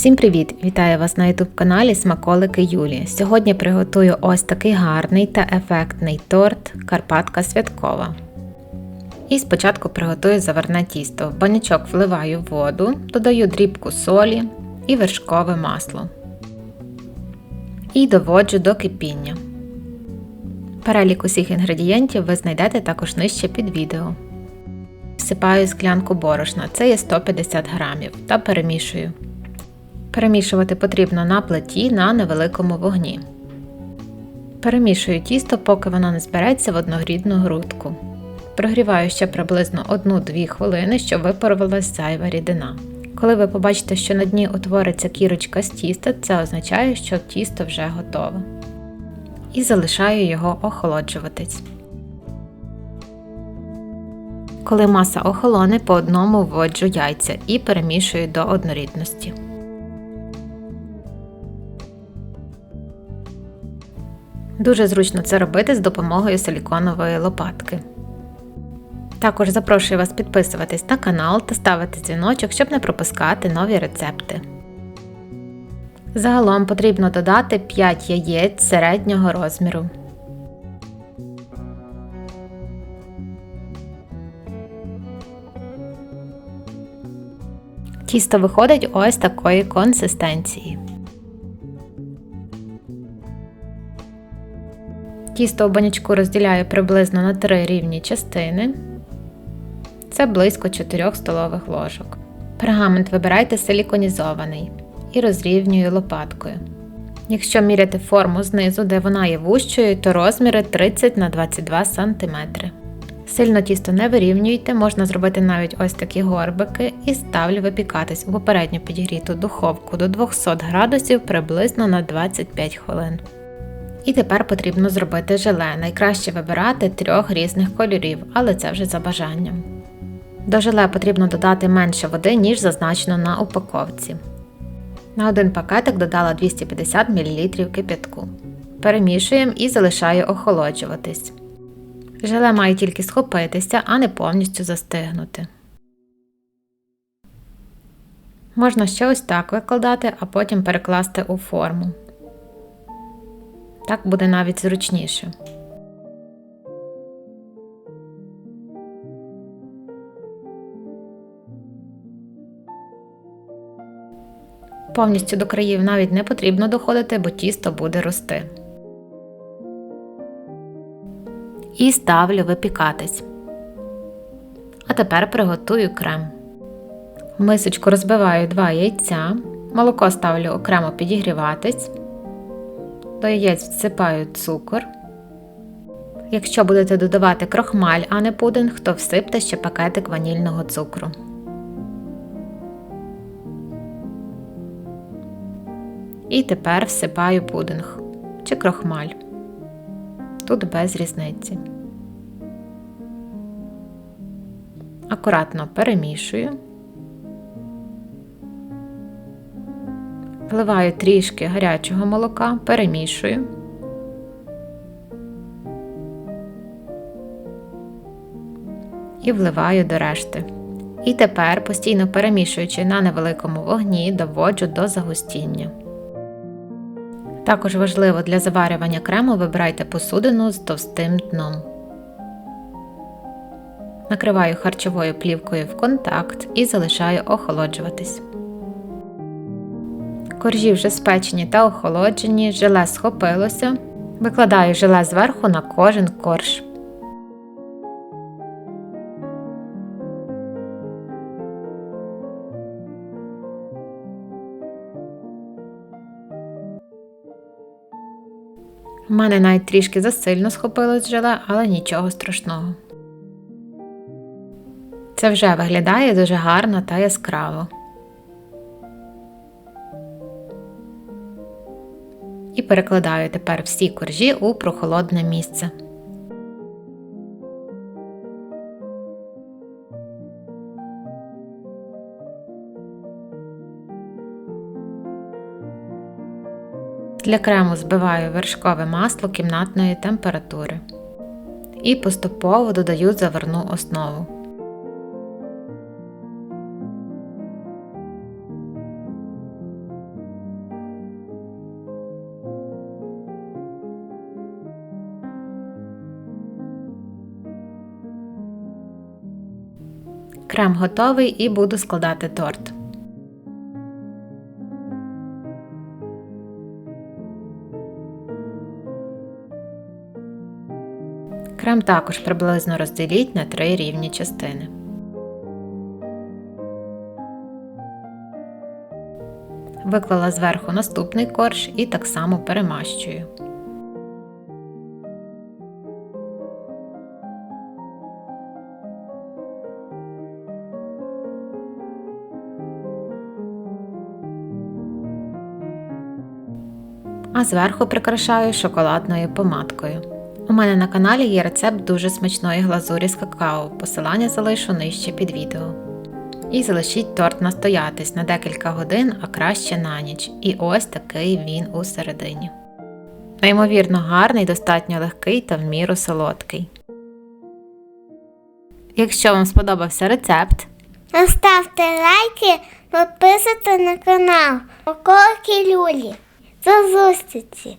Всім привіт! Вітаю вас на youtube каналі Смаколики Юлі. Сьогодні приготую ось такий гарний та ефектний торт Карпатка Святкова. І спочатку приготую заварне тісто. В банячок вливаю воду, додаю дрібку солі і вершкове масло. І доводжу до кипіння. Перелік усіх інгредієнтів ви знайдете також нижче під відео. Всипаю склянку борошна, це є 150 грамів, та перемішую. Перемішувати потрібно на плиті на невеликому вогні. Перемішую тісто, поки воно не збереться в однорідну грудку. Прогріваю ще приблизно 1-2 хвилини, щоб випарувалась зайва рідина. Коли ви побачите, що на дні утвориться кірочка з тіста, це означає, що тісто вже готове. І залишаю його охолоджуватись. Коли маса охолоне, по одному вводжу яйця і перемішую до однорідності. Дуже зручно це робити з допомогою силіконової лопатки. Також запрошую вас підписуватись на канал та ставити дзвіночок, щоб не пропускати нові рецепти. Загалом потрібно додати 5 яєць середнього розміру. Тісто виходить ось такої консистенції. Тісто у банячку розділяю приблизно на 3 рівні частини. Це близько 4 столових ложок. Пергамент вибирайте силіконізований і розрівнюю лопаткою. Якщо міряти форму знизу, де вона є вущою, то розміри 30 на 22 см. Сильно тісто не вирівнюйте, можна зробити навіть ось такі горбики і ставлю випікатись у попередньо підігріту духовку до 200 градусів приблизно на 25 хвилин. І тепер потрібно зробити желе. Найкраще вибирати трьох різних кольорів, але це вже за бажанням. До желе потрібно додати менше води, ніж зазначено на упаковці. На один пакетик додала 250 мл кип'ятку. Перемішуємо і залишаю охолоджуватись. Желе має тільки схопитися, а не повністю застигнути. Можна ще ось так викладати, а потім перекласти у форму. Так буде навіть зручніше. Повністю до країв навіть не потрібно доходити, бо тісто буде рости. І ставлю випікатись. А тепер приготую крем. В мисочку розбиваю 2 яйця, молоко ставлю окремо підігріватись. До яєць всипаю цукор. Якщо будете додавати крохмаль, а не пудинг, то всипте ще пакетик ванільного цукру. І тепер всипаю пудинг чи крохмаль. Тут без різниці. Акуратно перемішую. Вливаю трішки гарячого молока, перемішую. І вливаю до решти. І тепер, постійно перемішуючи на невеликому вогні, доводжу до загустіння. Також важливо для заварювання крему вибирайте посудину з товстим дном. Накриваю харчовою плівкою в контакт і залишаю охолоджуватись. Коржі вже спечені та охолоджені, желе схопилося. Викладаю желе зверху на кожен корж. У мене навіть трішки засильно схопилось желе, але нічого страшного. Це вже виглядає дуже гарно та яскраво. І перекладаю тепер всі коржі у прохолодне місце. Для крему збиваю вершкове масло кімнатної температури і поступово додаю заварну основу. Крем готовий і буду складати торт. Крем також приблизно розділіть на три рівні частини. Виклала зверху наступний корж і так само перемащую. А зверху прикрашаю шоколадною помадкою. У мене на каналі є рецепт дуже смачної глазурі з какао. Посилання залишу нижче під відео. І залишіть торт настоятись на декілька годин, а краще на ніч. І ось такий він у середині. Неймовірно гарний, достатньо легкий та в міру солодкий. Якщо вам сподобався рецепт, Ставте лайки, підписуйтесь на канал. Околики Люлі. До зустрічі!